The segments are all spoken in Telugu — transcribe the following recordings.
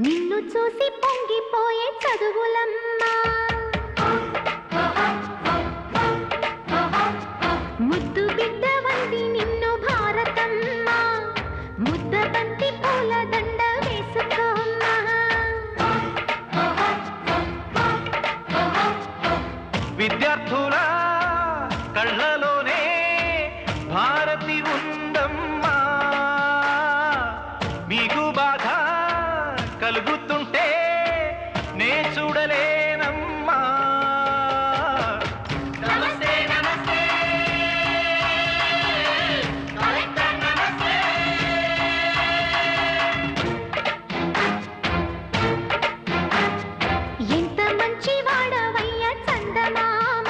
నిన్ను చూసి పొంగిపోయే చదువులమ్మా. ముద్దు బిడ్డ వంది నిన్ను భారతమ్మ. ముద్ద బంతి పూల దండ వేసుకోమ్మా. విద్యార్థుల కళ్ళలో చూడలేనమ్మా. నమస్తే ఎంత వాడవయ్య చందమామ.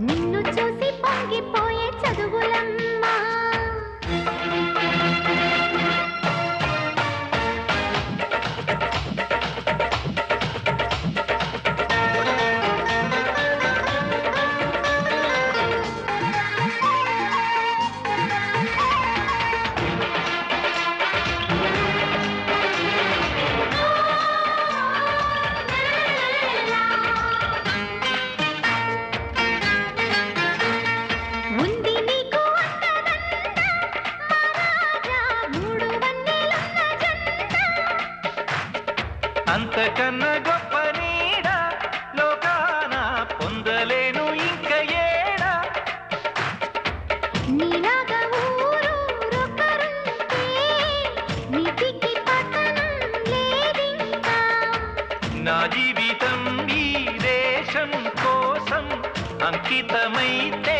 నిన్ను చూసి పొంగిపోయే చదువులమ్మా. అంతకన్నా గొప్ప నీడ లోకాన పొందలేను ఇంక ఏడా. నీలాగా ఊరూరొకరుంటే నీతికి పతనం లేదింకా. నా జీవితం ఈ దేశం కోసం అంకితమైతే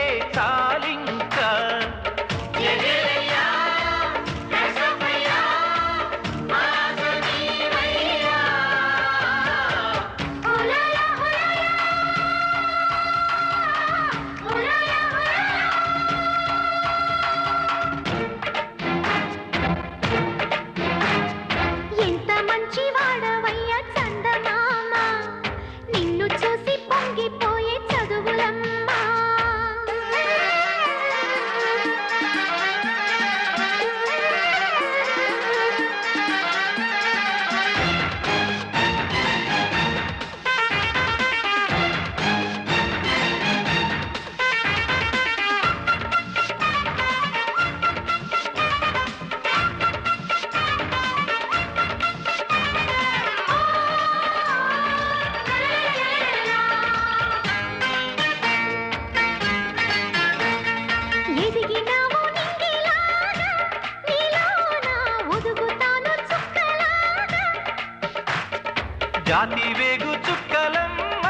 జాతి వేగు చుక్కలమ్మ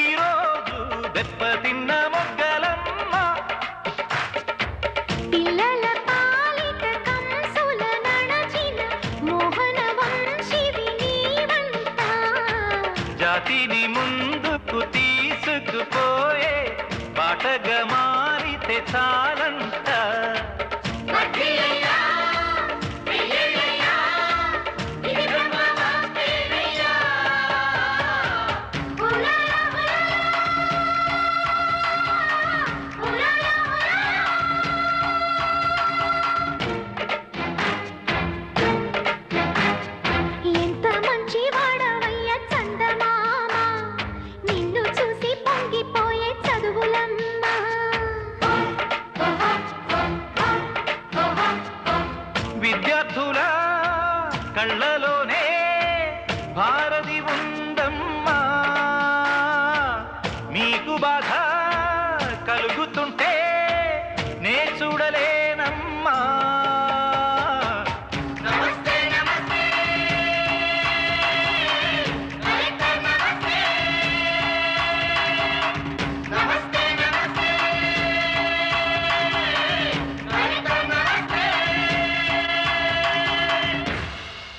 ఈరోజు దెబ్బతిన్న మొగ్గలమ్మ. పిల్లల పాలిట కంసుల నడచిన మోహన వంశివి జాతిని ముందుకు తీసుకుపోయే బాటగా మారితే చాలంట విద్యార్థుల కళ్ళలోనే భా